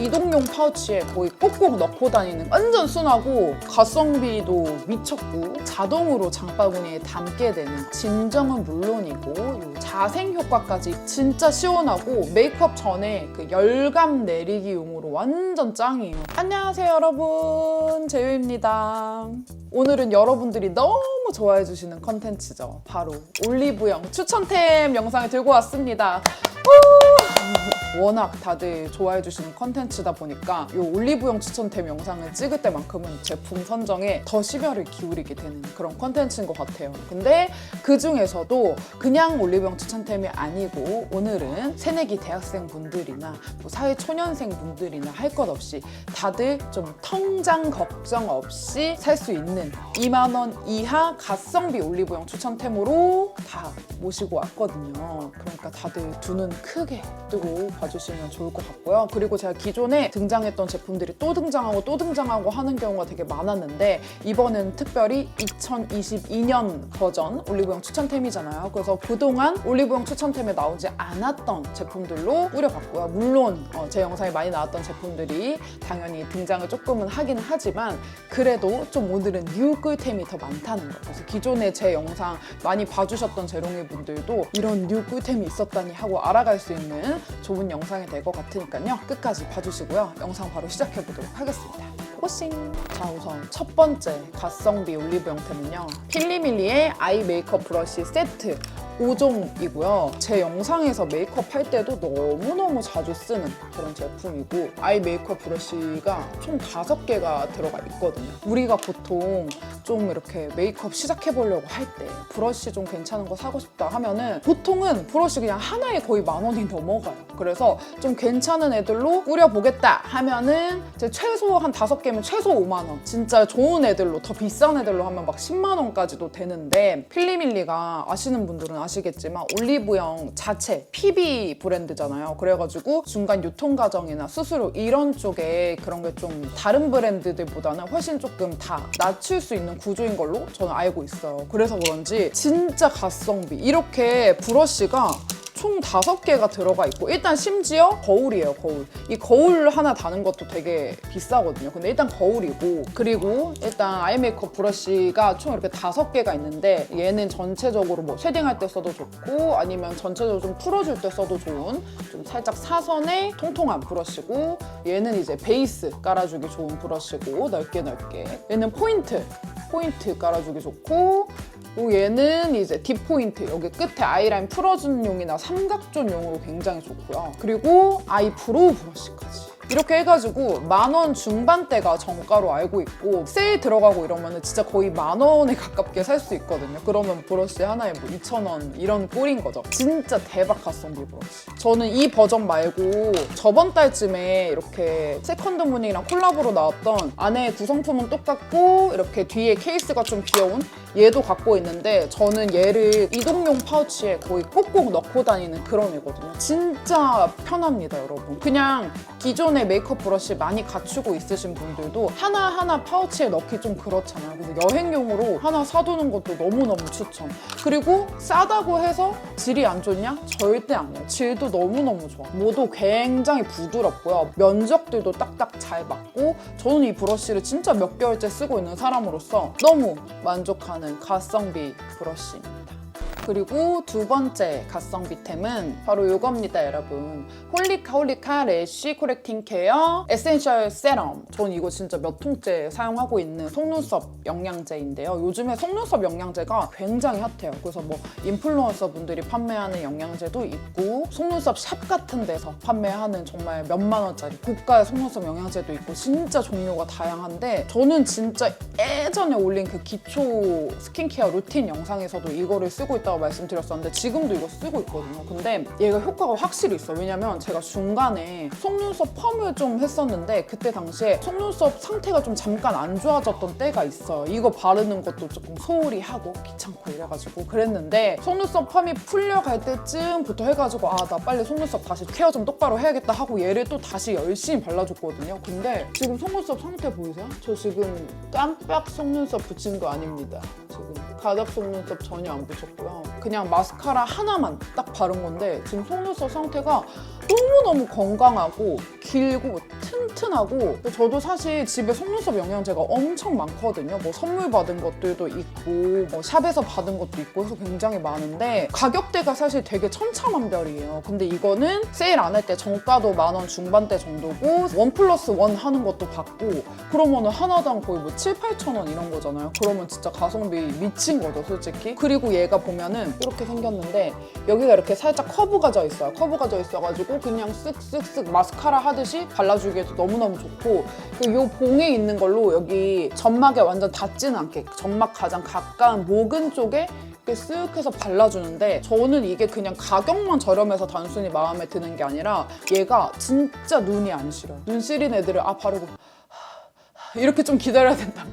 이동용 파우치에 거의 꼭꼭 넣고 다니는 완전 순하고 가성비도 미쳤고 자동으로 장바구니에 담게 되는 진정은 물론이고 요 자생 효과까지 진짜 시원하고 메이크업 전에 그 열감 내리기용으로 완전 짱이에요. 안녕하세요 여러분 제유입니다. 오늘은 여러분들이 너무 좋아해 주시는 컨텐츠죠. 바로 올리브영 추천템 영상을 들고 왔습니다. 우! 워낙 다들 좋아해 주시는 컨텐츠다 보니까 이 올리브영 추천템 영상을 찍을 때만큼은 제품 선정에 더 심혈을 기울이게 되는 그런 컨텐츠인 것 같아요. 근데 그 중에서도 그냥 올리브영 추천템이 아니고 오늘은 새내기 대학생 분들이나 뭐 사회 초년생 분들이나 할 것 없이 다들 좀 통장 걱정 없이 살 수 있는 2만 원 이하 가성비 올리브영 추천템으로 다 모시고 왔거든요. 그러니까 다들 두 눈 크게 뜨고 봐주시면 좋을 것 같고요. 그리고 제가 기존에 등장했던 제품들이 또 등장하고 또 등장하고 하는 경우가 되게 많았는데 이번엔 특별히 2022년 버전 올리브영 추천템이잖아요. 그래서 그동안 올리브영 추천템에 나오지 않았던 제품들로 꾸려봤고요. 물론 어, 제 영상에 많이 나왔던 제품들이 당연히 등장을 조금은 하긴 하지만 그래도 좀 오늘은 뉴 꿀템이 더 많다는 거. 그래서 기존에 제 영상 많이 봐주셨던 재롱이 분들도 이런 뉴 꿀템이 있었다니 하고 알아갈 수 있는 좋은 영상이 될 것 같으니까요. 끝까지 봐주시고요. 영상 바로 시작해 보도록 하겠습니다. 오싱! 자, 우선 첫 번째 가성비 올리브 영템은요. 필리밀리의 아이 메이크업 브러쉬 세트. 5종이고요. 제 영상에서 메이크업 할 때도 너무너무 자주 쓰는 그런 제품이고 아이 메이크업 브러쉬가 총 5개가 들어가 있거든요. 우리가 보통 좀 이렇게 메이크업 시작해 보려고 할 때 브러쉬 좀 괜찮은 거 사고 싶다 하면은 보통은 브러쉬 그냥 하나에 거의 만 원이 넘어가요. 그래서 좀 괜찮은 애들로 꾸려보겠다 하면은 이제 최소 한 다섯 개면 최소 5만 원. 진짜 좋은 애들로 더 비싼 애들로 하면 막 10만 원까지도 되는데 필리밀리가 아시는 분들은 아시 겠지만 올리브영 자체 PB 브랜드잖아요. 그래가지고 중간 유통 과정이나 수수료 이런 쪽에 그런 게 좀 다른 브랜드들보다는 훨씬 조금 다 낮출 수 있는 구조인 걸로 저는 알고 있어요. 그래서 그런지 진짜 가성비 이렇게 브러쉬가 총 다섯 개가 들어가 있고 일단 심지어 거울이에요 거울. 이 거울 하나 다는 것도 되게 비싸거든요. 근데 일단 거울이고 그리고 일단 아이 메이크업 브러쉬가 총 이렇게 다섯 개가 있는데 얘는 전체적으로 뭐 쉐딩할 때 써도 좋고 아니면 전체적으로 좀 풀어줄 때 써도 좋은 좀 살짝 사선의 통통한 브러쉬고 얘는 이제 베이스 깔아주기 좋은 브러쉬고 넓게 넓게. 얘는 포인트 포인트 깔아주기 좋고 그리고 얘는 이제 딥포인트 여기 끝에 아이라인 풀어주는 용이나 삼각존 용으로 굉장히 좋고요. 그리고 아이 브로우 브러쉬까지. 이렇게 해가지고 만 원 중반대가 정가로 알고 있고 세일 들어가고 이러면 진짜 거의 만 원에 가깝게 살 수 있거든요. 그러면 브러쉬 하나에 뭐 2천 원 이런 꼴인 거죠. 진짜 대박 가성비 브러쉬. 저는 이 버전 말고 저번 달쯤에 이렇게 세컨드 무늬랑 콜라보로 나왔던 안에 구성품은 똑같고 이렇게 뒤에 케이스가 좀 귀여운 얘도 갖고 있는데 저는 얘를 이동용 파우치에 거의 꼭꼭 넣고 다니는 그런 애거든요. 진짜 편합니다, 여러분. 그냥 기존에 메이크업 브러쉬 많이 갖추고 있으신 분들도 하나하나 파우치에 넣기 좀 그렇잖아요. 그래서 여행용으로 하나 사두는 것도 너무너무 추천. 그리고 싸다고 해서 질이 안 좋냐? 절대 아니에요. 질도 너무너무 좋아. 모두 굉장히 부드럽고요. 면적들도 딱딱 잘 맞고 저는 이 브러쉬를 진짜 몇 개월째 쓰고 있는 사람으로서 너무 만족 하는 가성비 브러쉬입니다. 그리고 두 번째 가성비템은 바로 이겁니다, 여러분. 홀리카 홀리카 래쉬 코렉팅 케어 에센셜 세럼. 전 이거 진짜 몇 통째 사용하고 있는 속눈썹 영양제인데요. 요즘에 속눈썹 영양제가 굉장히 핫해요. 그래서 뭐 인플루언서 분들이 판매하는 영양제도 있고 속눈썹 샵 같은 데서 판매하는 정말 몇만 원짜리 고가의 속눈썹 영양제도 있고 진짜 종류가 다양한데 저는 진짜 예전에 올린 그 기초 스킨케어 루틴 영상에서도 이거를 쓰고 있다고 말씀드렸었는데 지금도 이거 쓰고 있거든요. 근데 얘가 효과가 확실히 있어. 왜냐면 제가 중간에 속눈썹 펌을 좀 했었는데 그때 당시에 속눈썹 상태가 좀 잠깐 안 좋아졌던 때가 있어요. 이거 바르는 것도 조금 소홀히 하고 귀찮고 이래가지고 그랬는데 속눈썹 펌이 풀려갈 때쯤부터 해가지고 아 나 빨리 속눈썹 다시 케어 좀 똑바로 해야겠다 하고 얘를 또 다시 열심히 발라줬거든요. 근데 지금 속눈썹 상태 보이세요? 저 지금 깜빡 속눈썹 붙인 거 아닙니다. 지금 가닥 속눈썹 전혀 안 붙였고요. 그냥 마스카라 하나만 딱 바른 건데 지금 속눈썹 상태가 너무너무 건강하고 길고 튼튼하고 저도 사실 집에 속눈썹 영양제가 엄청 많거든요. 뭐 선물 받은 것들도 있고 뭐 샵에서 받은 것도 있고 해서 굉장히 많은데 가격대가 사실 되게 천차만별이에요. 근데 이거는 세일 안 할 때 정가도 만 원 중반대 정도고 원 플러스 원 하는 것도 받고 그러면은 하나당 거의 뭐 7, 8천 원 이런 거잖아요. 그러면 진짜 가성비 미친 거죠, 솔직히. 그리고 얘가 보면은 이렇게 생겼는데 여기가 이렇게 살짝 커브가 져 있어요. 커브가 져 있어가지고 그냥 쓱쓱쓱 마스카라 하듯이 발라주기에도 너무너무 좋고 이 봉에 있는 걸로 여기 점막에 완전 닿지는 않게 점막 가장 가까운 모근 쪽에 쓱 해서 발라주는데 저는 이게 그냥 가격만 저렴해서 단순히 마음에 드는 게 아니라 얘가 진짜 눈이 안 시려요. 눈 시린 애들을 아 바르고 이렇게 좀 기다려야 말이야.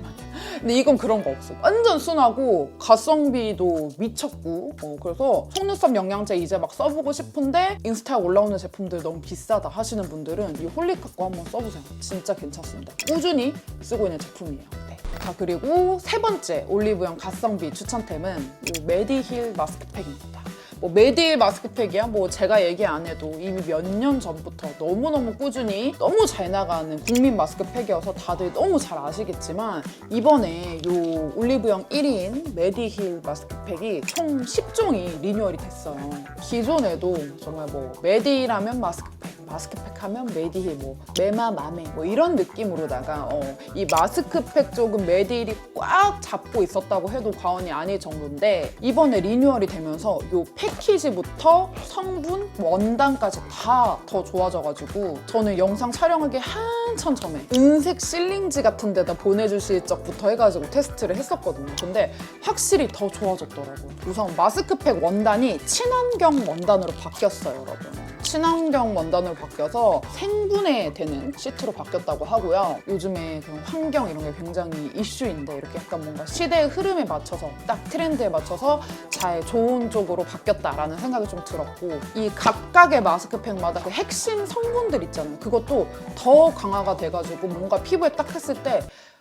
근데 이건 그런 거 없어. 완전 순하고 가성비도 미쳤고 어, 그래서 속눈썹 영양제 이제 막 써보고 싶은데 인스타에 올라오는 제품들 너무 비싸다 하시는 분들은 이 홀리카 거 한번 써보세요. 진짜 괜찮습니다. 꾸준히 쓰고 있는 제품이에요. 네. 자 그리고 세 번째 올리브영 가성비 추천템은 이 메디힐 마스크팩입니다. 뭐 메디힐 마스크팩이야 뭐 제가 얘기 안 해도 이미 몇 년 전부터 너무너무 꾸준히 너무 잘 나가는 국민 마스크팩이어서 다들 너무 잘 아시겠지만 이번에 요 올리브영 1인 메디힐 마스크팩이 총 10종이 리뉴얼이 됐어요. 기존에도 정말 뭐 메디힐하면 마스크팩 마스크팩 하면 메디힐 뭐 메마 마메 뭐 이런 느낌으로다가 어, 이 마스크팩 쪽은 메디힐이 꽉 잡고 있었다고 해도 과언이 아닐 정도인데 이번에 리뉴얼이 되면서 요 패키지부터 성분 원단까지 다 더 좋아져가지고 저는 영상 촬영하기 한참 전에 은색 실링지 같은 데다 보내주실 적부터 해가지고 테스트를 했었거든요. 근데 확실히 더 좋아졌더라고요. 우선 마스크팩 원단이 친환경 원단으로 바뀌었어요 여러분 친환경 원단으로 바뀌어서 생분해 되는 시트로 바뀌었다고 하고요. 요즘에 그런 환경 이런 게 굉장히 이슈인데 이렇게 약간 뭔가 시대의 흐름에 맞춰서 딱 트렌드에 맞춰서 잘 좋은 쪽으로 바뀌었다라는 생각이 좀 들었고 이 각각의 마스크팩마다 그 핵심 성분들 있잖아요. 그것도 더 강화가 돼가지고 뭔가 피부에 딱 했을 때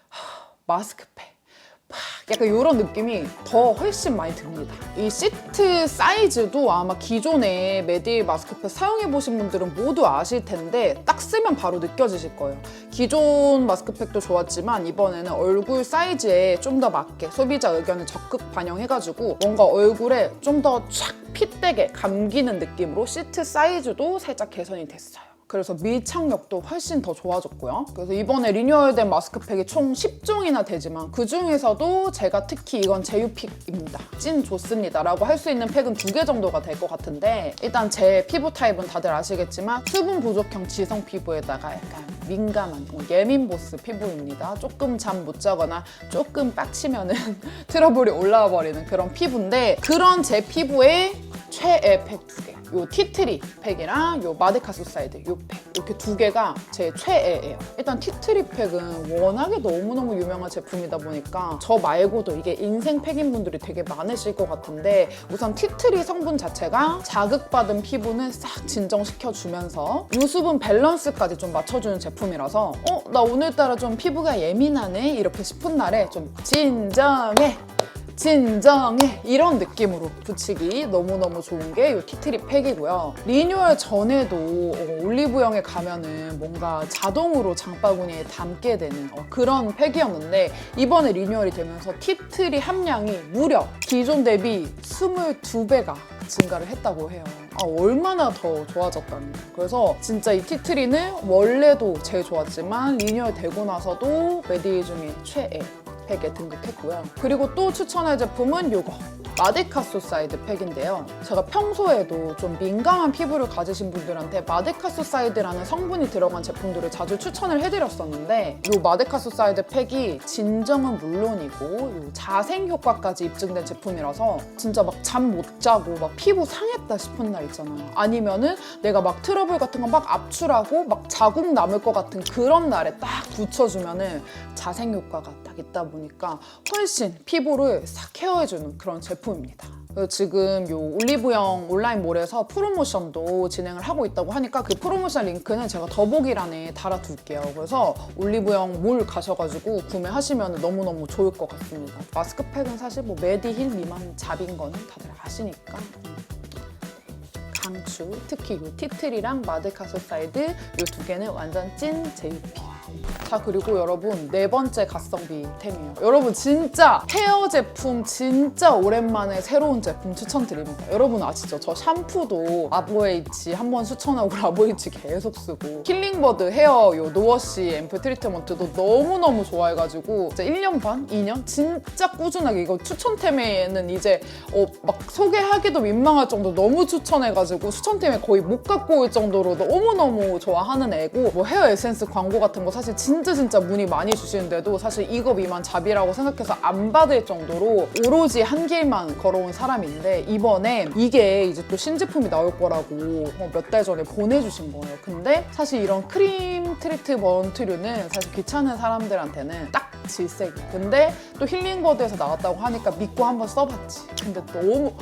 하, 마스크팩 약간 이런 느낌이 더 훨씬 많이 듭니다. 이 시트 사이즈도 아마 기존에 메디 마스크팩 사용해 보신 분들은 모두 아실 텐데 딱 쓰면 바로 느껴지실 거예요. 기존 마스크팩도 좋았지만 이번에는 얼굴 사이즈에 좀 더 맞게 소비자 의견을 적극 반영해가지고 뭔가 얼굴에 좀 더촥 핏되게 감기는 느낌으로 시트 사이즈도 살짝 개선이 됐어요. 그래서 밀착력도 훨씬 더 좋아졌고요. 그래서 이번에 리뉴얼된 마스크팩이 총 10종이나 되지만 그 중에서도 제가 특히 이건 제유픽입니다. 찐 좋습니다. 라고 할 수 있는 팩은 두 개 정도가 될 것 같은데 일단 제 피부 타입은 다들 아시겠지만 수분 부족형 지성 피부에다가 약간 민감한 어, 예민 보스 피부입니다. 조금 잠 못 자거나 조금 빡치면은 트러블이 올라와 버리는 그런 피부인데 그런 제 피부에 최애 팩 두 개. 요 티트리 팩이랑 요 마데카 소사이드 요 팩. 이렇게 두 개가 제 최애예요. 일단 티트리 팩은 워낙에 너무너무 유명한 제품이다 보니까 저 말고도 이게 인생 팩인 분들이 되게 많으실 것 같은데 우선 티트리 성분 자체가 자극받은 피부는 싹 진정시켜주면서 유수분 밸런스까지 좀 맞춰주는 제품이라서 어? 나 오늘따라 좀 피부가 예민하네? 이렇게 싶은 날에 좀 진정해! 진정해 이런 느낌으로 붙이기 너무너무 좋은 게 이 티트리 팩이고요. 리뉴얼 전에도 어, 올리브영에 가면은 뭔가 자동으로 장바구니에 담게 되는 어, 그런 팩이었는데 이번에 리뉴얼이 되면서 티트리 함량이 무려 기존 대비 22배가 증가를 했다고 해요. 아, 얼마나 더 좋아졌다는 거예요. 그래서 진짜 이 티트리는 원래도 제일 좋았지만 리뉴얼 되고 나서도 메디 중에 최애 팩에 등극했고요. 그리고 또 추천할 제품은 이거 마데카 소 사이드 팩인데요. 제가 평소에도 좀 민감한 피부를 가지신 분들한테 마데카 소 사이드라는 성분이 들어간 제품들을 자주 추천을 해드렸었는데 이 마데카 소 사이드 팩이 진정은 물론이고 요 자생 효과까지 입증된 제품이라서 진짜 막 잠 못 자고 막 피부 상했다 싶은 날 있잖아요. 아니면은 내가 막 트러블 같은 거 막 압출하고 막 자국 남을 것 같은 그런 날에 딱 붙여주면은 자생 효과가 딱 있다 보니까 훨씬 피부를 싹 케어해주는 그런 제품입니다. 지금 요 올리브영 온라인몰에서 프로모션도 진행을 하고 있다고 하니까 그 프로모션 링크는 제가 더보기란에 달아둘게요. 그래서 올리브영 몰 가셔가지고 구매하시면 너무너무 좋을 것 같습니다. 마스크팩은 사실 뭐 메디힐 미만 잡인 거는 다들 아시니까 음. 강추. 슈 특히 이 티틀이랑 마데카소 사이드 이 두 개는 완전 찐 JP 자 그리고 여러분 네 번째 가성비 템이에요 여러분 진짜 헤어 제품 진짜 오랜만에 새로운 제품 추천드립니다 여러분 아시죠? 저 샴푸도 라보에이치 한 번 추천하고 라보에이치 계속 쓰고 힐링버드 헤어 요 노워시 앰플 트리트먼트도 너무너무 좋아해가지고 진짜 1년 반? 2년? 진짜 꾸준하게 이거 추천템에는 이제 어, 막 소개하기도 민망할 정도 너무 추천해가지고 추천템에 거의 못 갖고 올 정도로 너무너무 좋아하는 애고 뭐 헤어 에센스 광고 같은 거 사실 진짜 진짜 문의 많이 주시는데도 사실 이거 미만 잡이라고 생각해서 안 받을 정도로 오로지 한 길만 걸어온 사람인데 이번에 이게 이제 또 신제품이 나올 거라고 몇 달 전에 보내주신 거예요. 근데 사실 이런 크림 트리트 먼트류는 사실 귀찮은 사람들한테는 딱 질색이. 근데 또 힐링버드에서 나왔다고 하니까 믿고 한번 써봤지. 근데 너무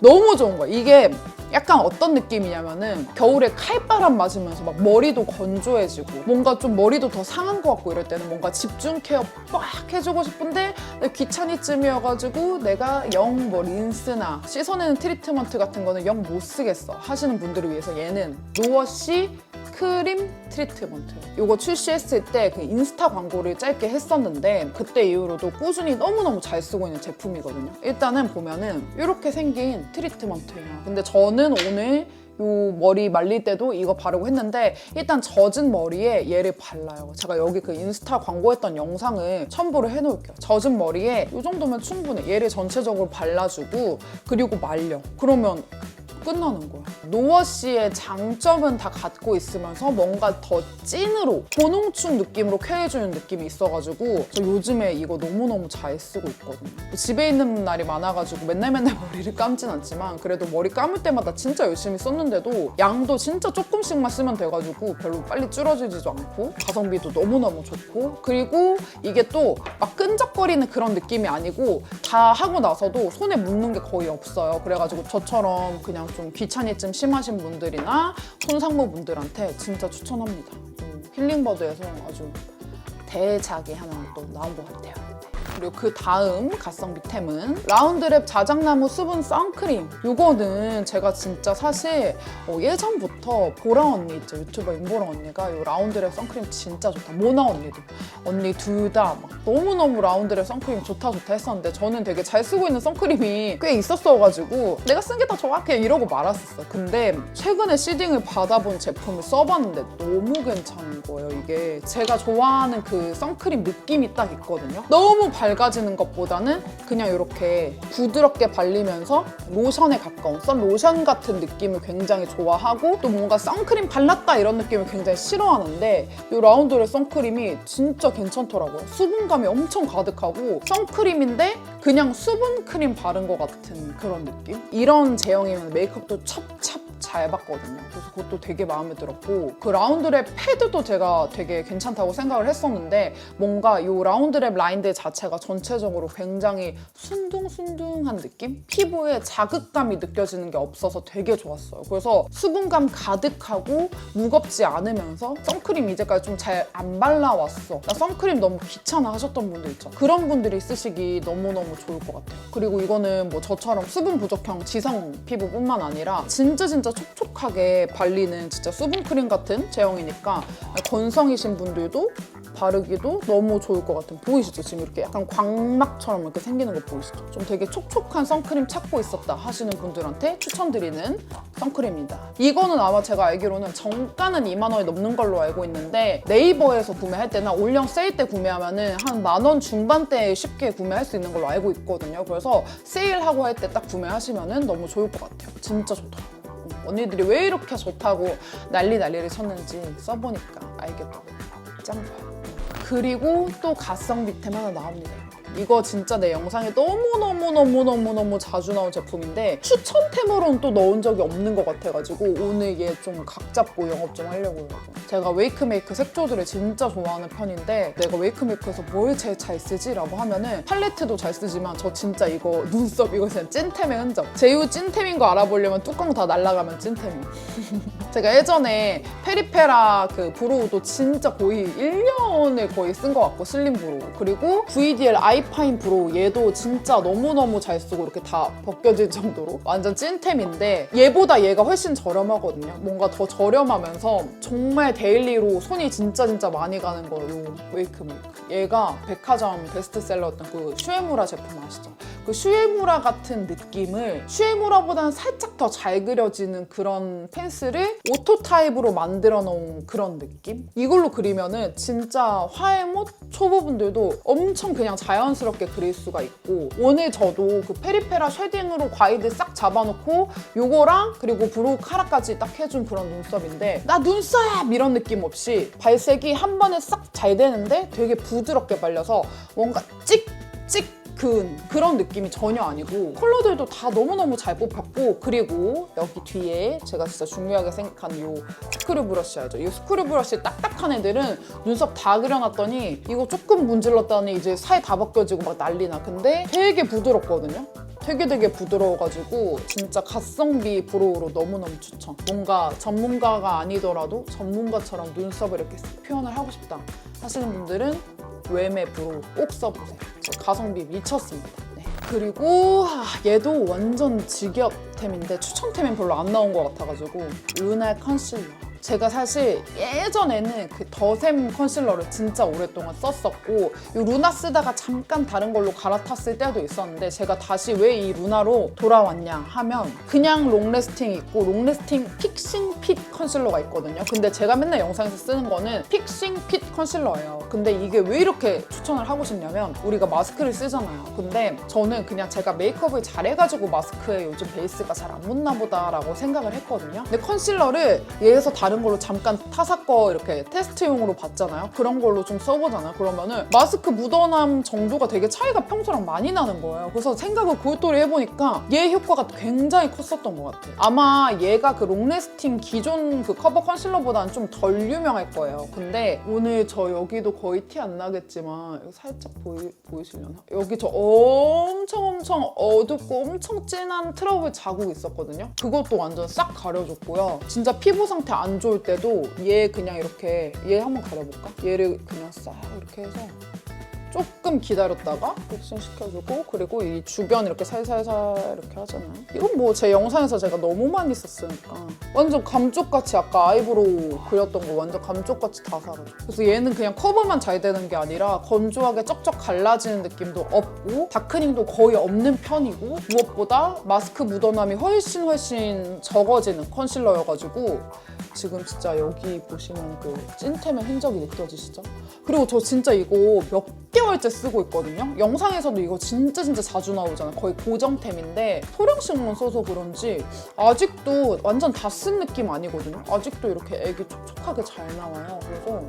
너무 좋은 거야. 이게 약간 어떤 느낌이냐면은 겨울에 칼바람 맞으면서 막 머리도 건조해지고 뭔가 좀 머리도 더 상한 것 같고 이럴 때는 뭔가 집중 케어 빡 해주고 싶은데 귀차니쯤이어가지고 내가 영 뭐 린스나 씻어내는 트리트먼트 같은 거는 영 못 쓰겠어. 하시는 분들을 위해서 얘는 노워시 크림 트리트먼트. 이거 출시했을 때 그 인스타 광고를 짧게 했었는데 그때 이후로도 꾸준히 너무너무 잘 쓰고 있는 제품이거든요. 일단은 보면은 이렇게 생긴 트리트먼트예요 근데 저는 오늘 요 머리 말릴 때도 이거 바르고 했는데 일단 젖은 머리에 얘를 발라요. 제가 여기 그 인스타 광고했던 영상을 첨부를 해놓을게요. 젖은 머리에 이 정도면 충분해. 얘를 전체적으로 발라주고 그리고 말려. 그러면 끝나는 거야. 노워시의 장점은 다 갖고 있으면서 뭔가 더 찐으로 고농축 느낌으로 쾌해주는 느낌이 있어가지고 저 요즘에 이거 너무너무 잘 쓰고 있거든요. 집에 있는 날이 많아가지고 맨날 맨날 머리를 감진 않지만 그래도 머리 감을 때마다 진짜 열심히 썼는데도 양도 진짜 조금씩만 쓰면 돼가지고 별로 빨리 줄어들지도 않고 가성비도 너무너무 좋고 그리고 이게 또 막 끈적거리는 그런 느낌이 아니고 다 하고 나서도 손에 묻는 게 거의 없어요. 그래가지고 저처럼 그냥 좀 귀차니즘 심하신 분들이나 손상모 분들한테 진짜 추천합니다. 음, 힐링버드에서 아주 대작이 하나 또 나온 것 같아요. 그리고 그 다음 가성비템은 라운드랩 자작나무 수분 선크림. 이거는 제가 진짜 사실 어, 예전부터 보라 언니 있죠 유튜버 임보라 언니가 이 라운드랩 선크림 진짜 좋다. 모나 언니도 언니 둘 다 막 너무너무 라운드랩 선크림 좋다 좋다 했었는데 저는 되게 잘 쓰고 있는 선크림이 꽤 있었어가지고 내가 쓴 게 다 좋아 그냥 이러고 말았었어. 근데 최근에 시딩을 받아본 제품을 써봤는데 너무 괜찮은 거예요 이게 제가 좋아하는 그 선크림 느낌이 딱 있거든요. 너무 밝아지는 것보다는 그냥 이렇게 부드럽게 발리면서 로션에 가까운 선 로션 같은 느낌을 굉장히 좋아하고 또 뭔가 선크림 발랐다 이런 느낌을 굉장히 싫어하는데 이 라운드의 선크림이 진짜 괜찮더라고요. 수분감이 엄청 가득하고 선크림인데 그냥 수분 크림 바른 것 같은 그런 느낌? 이런 제형이면 메이크업도 찹찹 잘 봤거든요. 그래서 그것도 되게 마음에 들었고 그 라운드랩 패드도 제가 되게 괜찮다고 생각을 했었는데 뭔가 이 라운드랩 라인들 자체가 전체적으로 굉장히 순둥순둥한 느낌? 피부에 자극감이 느껴지는 게 없어서 되게 좋았어요. 그래서 수분감 가득하고 무겁지 않으면서 선크림 이제까지 좀 잘 안 발라왔어. 나 선크림 너무 귀찮아 하셨던 분들 있죠. 그런 분들이 쓰시기 너무너무 좋을 것 같아요. 그리고 이거는 뭐 저처럼 수분 부족형 지성 피부뿐만 아니라 진짜 진짜 촉촉하게 발리는 진짜 수분 크림 같은 제형이니까 건성이신 분들도 바르기도 너무 좋을 것 같은 보이시죠? 지금 이렇게 약간 광막처럼 이렇게 생기는 거 보이시죠? 좀 되게 촉촉한 선크림 찾고 있었다 하시는 분들한테 추천드리는 선크림입니다. 이거는 아마 제가 알기로는 정가는 2만 원이 넘는 걸로 알고 있는데 네이버에서 구매할 때나 올영 세일 때 구매하면은 한 만 원 중반대에 쉽게 구매할 수 있는 걸로 알고 있거든요. 그래서 세일하고 할 때 딱 구매하시면은 너무 좋을 것 같아요. 진짜 좋더라고요. 음, 언니들이 왜 이렇게 좋다고 난리 난리를 쳤는지 써보니까 알겠더라고요. 짱 좋아요. 그리고 또 가성비템 하나 나옵니다. 이거 진짜 내 영상에 너무너무너무너무너무 자주 나온 제품인데 추천템으로는 또 넣은 적이 없는 것 같아가지고 오늘 얘 좀 각 잡고 영업 좀 하려고요. 제가 웨이크메이크 색조들을 진짜 좋아하는 편인데 내가 웨이크메이크에서 뭘 제일 잘 쓰지? 라고 하면은 팔레트도 잘 쓰지만 저 진짜 이거 눈썹 이거 그냥 찐템의 흔적. 제휴 찐템인 거 알아보려면 뚜껑 다 날라가면 찐템임. 제가 예전에 페리페라 그 브로우도 진짜 거의 1년을 거의 쓴 것 같고 슬림 브로우 그리고 VDL 아이 아이파인 브로우 얘도 진짜 너무너무 잘 쓰고 이렇게 다 벗겨질 정도로 완전 찐템인데 얘보다 얘가 훨씬 저렴하거든요. 뭔가 더 저렴하면서 정말 데일리로 손이 진짜 진짜 많이 가는 거요 웨이크 메이크. 얘가 백화점 베스트셀러였던 그 슈에무라 제품 아시죠? 그 슈에무라 같은 느낌을 슈에무라보다는 살짝 더 잘 그려지는 그런 펜슬을 오토 타입으로 만들어 놓은 그런 느낌? 이걸로 그리면은 진짜 화해못 초보분들도 엄청 그냥 자연 스럽게 그릴 수가 있고 오늘 저도 그 페리페라 쉐딩으로 과이드 싹 잡아놓고 요거랑 그리고 브로우 카라까지 딱 해준 그런 눈썹인데 나 눈썹! 이런 느낌 없이 발색이 한 번에 싹 잘 되는데 되게 부드럽게 발려서 뭔가 찍찍 근 그런 느낌이 전혀 아니고 컬러들도 다 너무너무 잘 뽑혔고 그리고 여기 뒤에 제가 진짜 중요하게 생각하는 요 스크류 브러쉬 알죠? 이 스크류 브러쉬 딱딱한 애들은 눈썹 다 그려놨더니 이거 조금 문질렀더니 이제 살 다 벗겨지고 막 난리나 근데 되게 부드럽거든요? 되게 되게 부드러워가지고 진짜 가성비 브로우로 너무너무 추천. 뭔가 전문가가 아니더라도 전문가처럼 눈썹을 이렇게 쓱 표현을 하고 싶다 하시는 분들은 웨메 브로우 꼭 써보세요. 저 가성비 미쳤습니다. 네. 그리고 아, 얘도 완전 직업템인데 추천템은 별로 안 나온 것 같아가지고 루나 컨실러. 제가 사실 예전에는 그 더샘 컨실러를 진짜 오랫동안 썼었고 이 루나 쓰다가 잠깐 다른 걸로 갈아탔을 때도 있었는데 제가 다시 왜 이 루나로 돌아왔냐 하면 그냥 롱래스팅 있고 롱래스팅 픽싱 핏 컨실러가 있거든요. 근데 제가 맨날 영상에서 쓰는 거는 픽싱 핏 컨실러예요. 근데 이게 왜 이렇게 추천을 하고 싶냐면 우리가 마스크를 쓰잖아요. 근데 저는 그냥 제가 메이크업을 잘해가지고 마스크에 요즘 베이스가 잘 안 묻나 보다라고 생각을 했거든요. 근데 컨실러를 얘에서 다른 걸로 잠깐 타사 거 이렇게 테스트용으로 봤잖아요. 그런 걸로 좀 써보잖아요. 그러면은 마스크 묻어남 정도가 되게 차이가 평소랑 많이 나는 거예요. 그래서 생각을 골똘히 해보니까 얘 효과가 굉장히 컸었던 것 같아요. 아마 얘가 그 롱래스팅 기존 그 커버 컨실러보다는 좀 덜 유명할 거예요. 근데 오늘 저 여기도 거의 티 안 나겠지만 살짝 보이, 보이시려나? 여기 저 엄청 엄청 어둡고 엄청 진한 트러블 자국 있었거든요. 그것도 완전 싹 가려줬고요. 진짜 피부 상태 안 좋을 때도 얘 그냥 이렇게 얘 한번 가려볼까? 얘를 그냥 싹 이렇게 해서 조금 기다렸다가 픽싱 시켜주고 그리고 이 주변 이렇게 살살살 이렇게 하잖아요. 이건 뭐 제 영상에서 제가 너무 많이 썼으니까 완전 감쪽같이 아까 아이브로우 그렸던 거 완전 감쪽같이 다 사라져. 그래서 얘는 그냥 커버만 잘 되는 게 아니라 건조하게 쩍쩍 갈라지는 느낌도 없고 다크닝도 거의 없는 편이고 무엇보다 마스크 묻어남이 훨씬 훨씬 적어지는 컨실러여가지고 지금 진짜 여기 보시면 그 찐템의 흔적이 느껴지시죠? 그리고 저 진짜 이거 몇개 월째 쓰고 있거든요. 영상에서도 이거 진짜 진짜 자주 나오잖아요. 거의 고정템인데 소량씩만 써서 그런지 아직도 완전 다 쓴 느낌 아니거든요. 아직도 이렇게 애기 촉촉하게 잘 나와요. 그래서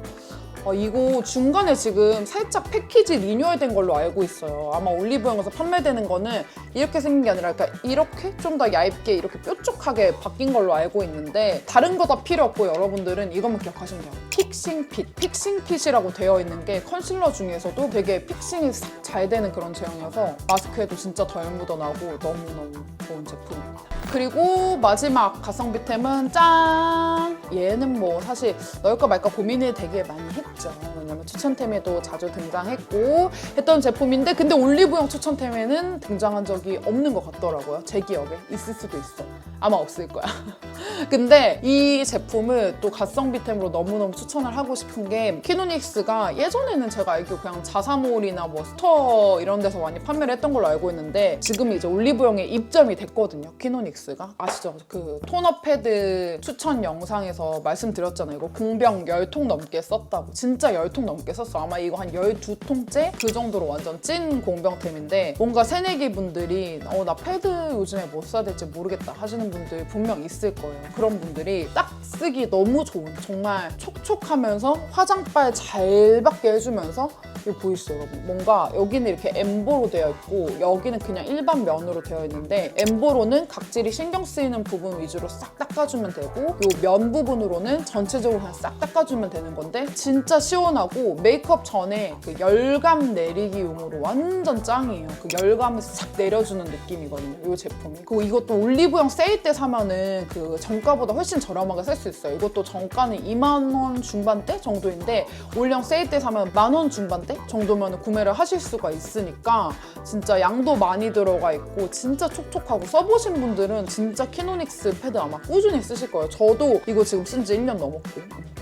아, 이거 중간에 지금 살짝 패키지 리뉴얼된 걸로 알고 있어요. 아마 올리브영에서 판매되는 거는 이렇게 생긴 게 아니라 그러니까 이렇게 좀 더 얇게 이렇게 뾰족하게 바뀐 걸로 알고 있는데 다른 거 다 필요 없고 여러분들은 이것만 기억하시면 돼요. 픽싱 핏, 픽싱 핏이라고 되어 있는 게 컨실러 중에서도 되게 픽싱이 싹 잘 되는 그런 제형이어서 마스크에도 진짜 덜 묻어나고 너무너무 좋은 제품입니다. 그리고 마지막 가성비템은 짠! 얘는 뭐 사실 넣을까 말까 고민을 되게 많이 했죠. 왜냐면 추천템에도 자주 등장했고 했던 제품인데 근데 올리브영 추천템에는 등장한 적이 없는 것 같더라고요. 제 기억에. 있을 수도 있어. 아마 없을 거야. 근데 이 제품을 또 가성비템으로 너무너무 추천을 하고 싶은 게 키노닉스가 예전에는 제가 알기로 그냥 자사몰이나 뭐 스토어 이런 데서 많이 판매를 했던 걸로 알고 있는데 지금 이제 올리브영에 입점이 됐거든요. 키노닉스 가 아시죠? 그 토너 패드 추천 영상에서 말씀드렸잖아요. 이거 공병 10통 넘게 썼다고. 진짜 10통 넘게 썼어. 아마 이거 한 12통째 그 정도로 완전 찐 공병템인데 뭔가 새내기 분들이 어 나 패드 요즘에 뭐 써야 될지 모르겠다 하시는 분들 분명 있을 거예요. 그런 분들이 딱 쓰기 너무 좋은 정말 촉촉하면서 화장빨 잘 받게 해주면서 이거 보이시죠 여러분? 뭔가 여기는 이렇게 엠보로 되어 있고 여기는 그냥 일반 면으로 되어 있는데 엠보로는 각질이 신경 쓰이는 부분 위주로 싹 닦아주면 되고 이 면 부분으로는 전체적으로 그냥 싹 닦아주면 되는 건데 진짜 시원하고 메이크업 전에 그 열감 내리기용으로 완전 짱이에요. 그 열감을 싹 내려주는 느낌이거든요. 이 제품이. 그리고 이것도 올리브영 세일 때 사면은 그 정가보다 훨씬 저렴하게 살 수 있어요. 이것도 정가는 2만 원 중반대 정도인데 올영 세일 때 사면 만 원 중반대 30대 정도면 구매를 하실 수가 있으니까 진짜 양도 많이 들어가 있고 진짜 촉촉하고 써보신 분들은 진짜 키노닉스 패드 아마 꾸준히 쓰실 거예요. 저도 이거 지금 쓴 지 1년 넘었고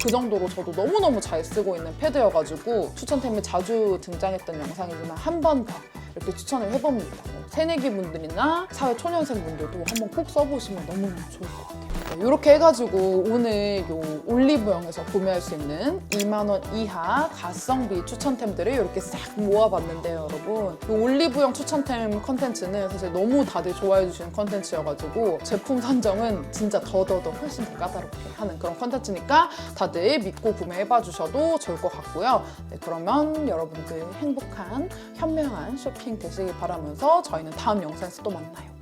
그 정도로 저도 너무너무 잘 쓰고 있는 패드여가지고 추천템이 자주 등장했던 영상이지만 한 번 더 이렇게 추천을 해봅니다. 뭐 새내기 분들이나 사회 초년생 분들도 한번 꼭 써보시면 너무너무 좋을 것 같아요. 이렇게 해가지고 오늘 요 올리브영에서 구매할 수 있는 2만 원 이하 가성비 추천템들을 이렇게 싹 모아봤는데요, 여러분. 이 올리브영 추천템 컨텐츠는 사실 너무 다들 좋아해 주시는 컨텐츠여가지고 제품 선정은 진짜 더더더 훨씬 더 까다롭게 하는 그런 컨텐츠니까 다들 믿고 구매해봐 주셔도 좋을 것 같고요. 네, 그러면 여러분들 행복한 현명한 쇼핑 되시길 바라면서 저희는 다음 영상에서 또 만나요.